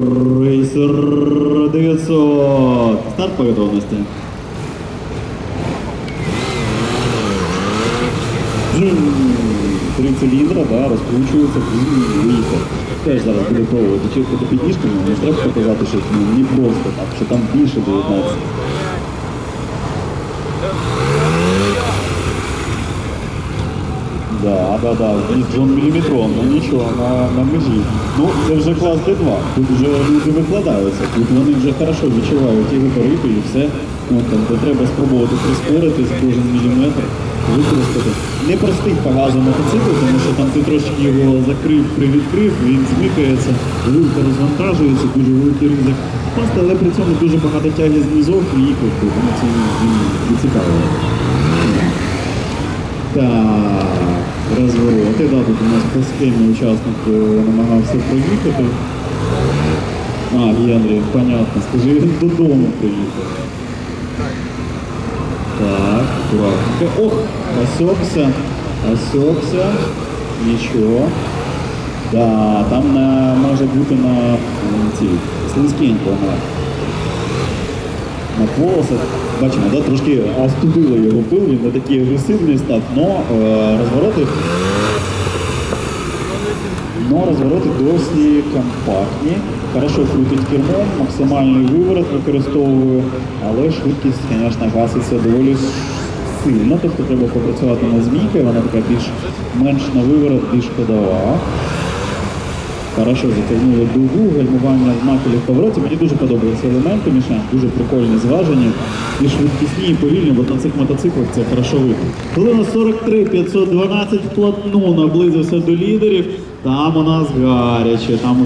Рейсер 900. Старт по готовності. Джин. Три циліндра, да, Джин, виїхав. Теж зараз буде пробувати чітко до підніжками, але треба показати, що ну, не просто так, що там більше 19. Да, да, він Джон міліметрон, ну нічого, на, на межі. Ну, це вже клас Д2. Тут вже люди викладаються, тут вони вже хорошо відчувають і габарити, і все. Ну, там, де треба спробувати прискорити кожен міліметр, використати. Непростий по газу мотоцикл, тому що там ти трошки його закрив, привідкрив, він змикається, вилка розвантажується, дуже великий ризик впасти, але при цьому дуже багато тяги знизов і їхав, тому це не цікаво. Так, розвороти. Да, тут у нас по схемі учасник е, намагався проїхати. А, Генрі, понятно. Скажи, він додому приїхав. Так, аккуратненько. Ох, осекся, осекся. Нічого. Да, там на, може бути на цій слизькенько на на полосах. Бачимо, да, трошки остудило його пил, він не такий агресивний став, але розвороти, но розвороти досі компактні. Хорошо крутить кермом, максимальний виворот використовую, але швидкість, звісно, гаситься доволі сильно, тобто треба попрацювати на змійкою, вона така більш менш на виворот, більш ходова. Хорошо затягнули дугу, гальмування в наколі в повороті. Мені дуже подобаються елементи Мішань, дуже прикольні зваження. і швидкісні, і повільні, бо на цих мотоциклах це хорошо видно. Хвилина 43, 512 вплотну наблизився до лідерів. Там у нас гаряче, там